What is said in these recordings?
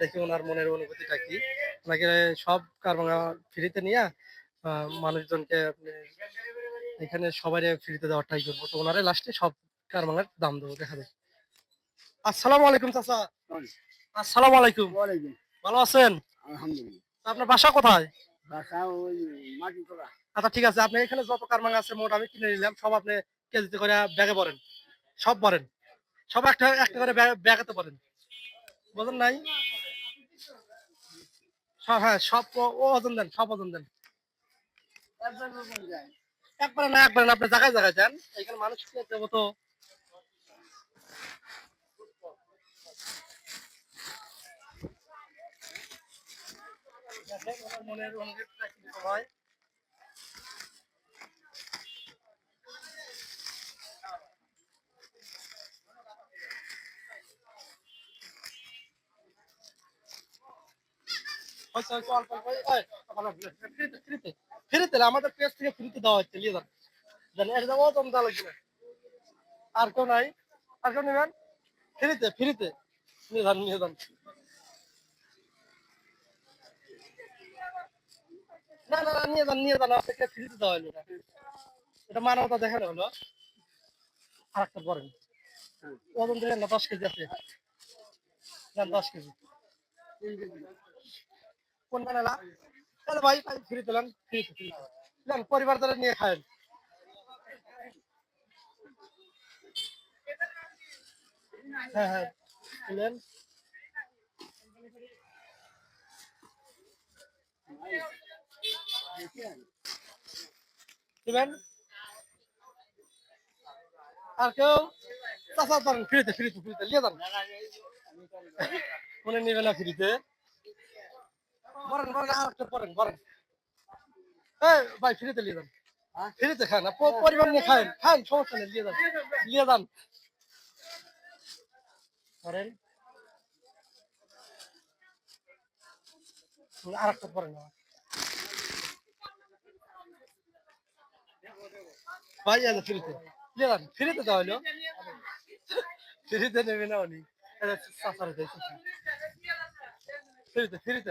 দেখি ওনার মনের অনুভূতিটা কি? ওনাকে সব কারবাঙ্গা ফ্রিতে নিয়ে মানুষজনকে আপনি এখানে সবাই ফ্রিতে দেওয়ার ট্রাই করব। তো ওনারে লাস্টে সব কারবাঙ্গার দাম দেবো দেখা আসসালামু আলাইকুম চাচা। আসসালামু আলাইকুম। ভালো আছেন? আলহামদুলিল্লাহ। আপনার বাসা কোথায়? বাসা ওই মাটি আচ্ছা ঠিক আছে। আপনি এখানে যত কারমাঙ্গা আছে মোট আমি কিনে নিলাম সব আপনি কেজিতে করে ব্যাগে ভরেন। সব ভরেন। সব একটা একটা করে ব্যাগ- ব্যাগেতে ভরেন। বুঝলেন নাই? সব হ্যাঁ সব ওজন দেন সব ওজন দেন। একবারে না একবারে না আপনি জায়গায় জায়গায় যান এখানে মানুষ দেবো তো? মনের অনুভূতিটা হয়। ফ্রিতে, আমাদের পেজ থেকে ফ্রিতে দেওয়া হচ্ছে লাগবে। আর কেউ নাই? আর কেউ নেবেন? ফ্রিতে ফ্রিতে। নিয়ে নিয়ে না না নিয়ে যান নিয়ে যান ফ্রিতে দেওয়া এটা হলো। না দশ কেজি আছে। দশ কেজি। কোন বানালা তাহলে ভাই ভাই ফ্রি দিলেন ফ্রি পরিবার দ্বারা নিয়ে খায়েন। হ্যাঁ হ্যাঁ আর কেউ? চাষা পারেন ফ্রিতে ফ্রিতে ফ্রিতে, নিয়ে যান। মনে নেবে না ফ্রিতে। বলেন বলেন আর একটা পড়েন বলেন এই ভাই ফ্রিতে নিয়ে যান। ফ্রিতে খান পরিবার নিয়ে খান খান সমস্যা নেই নিয়ে যান। নিয়ে যান। করেন আর একটা পড়েন ভাই আছে ফ্রিতে। নিয়ে যান ফ্রিতে দেওয়া হলো ফ্রিতে নেবে না উনি। ফ্রিতে ফ্রিতে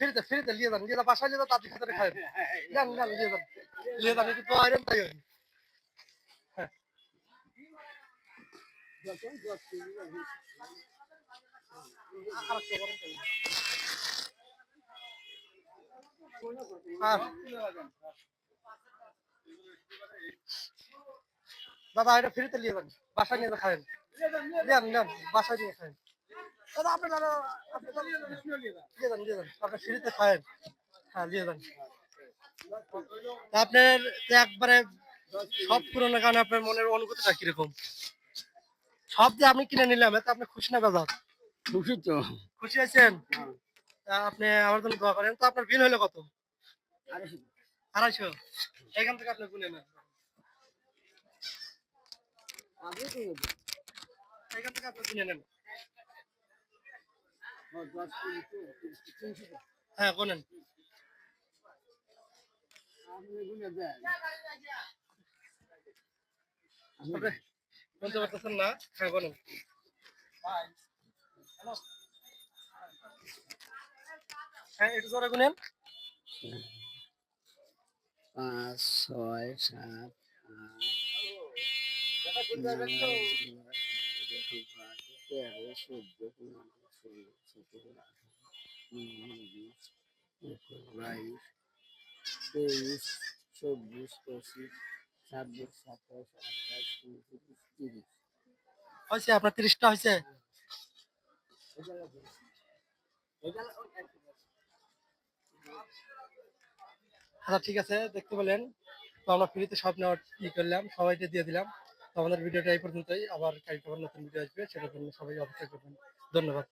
ফ্রিতে ফ্রিতে নিয়ে যান, নিয়ে বাসায় নিয়ে যান দাঁতি খাতে খায়েন যান যান, নিয়ে যান। নিয়ে যান, একটু আয়রন তাই হয়। দাদা, এটা ফ্রিতে নিয়ে যান, বাসায় নিয়ে খাবেন। নেন নেন বাসায় নিয়ে খাবেন। দাদা আপনি দাদা খাবেন হ্যাঁ নিয়ে যান। আপনার যে একবারে সব পুরোনো কারণে আপনার মনের অনুভূতিটা কীরকম? সব যে আমি কিনে নিলাম এতে আপনি খুশি না বাজার? খুশি তো। খুশি আছেন? তা আপনি আমার জন্য দোয়া করেন। তো আপনার বিল হলো কত? আড়াইশো। এখান থেকে আপনি গুনে নেন। এখান থেকে আপনি গুনে নেন। হ্যাঁ আপনি বলতে পারতেছেন না? হ্যাঁ গুনেন হ্যাঁ একটু গুনেন। পাঁচ ছয় সাত আট বাইশ তেইশ চব্বিশ পঁচিশ হয়েছে, আপনার তিরিশটা হয়েছে? আচ্ছা ঠিক আছে, দেখতে পেলেন। তো আমরা ফ্রিতে সব নেওয়ার ই করলাম, সবাইকে দিয়ে দিলাম। তো আমাদের ভিডিওটা এই পর্যন্তই। আবার কালকে আবার নতুন ভিডিও আসবে, সেটার জন্য সবাই অপেক্ষা করবেন। ধন্যবাদ।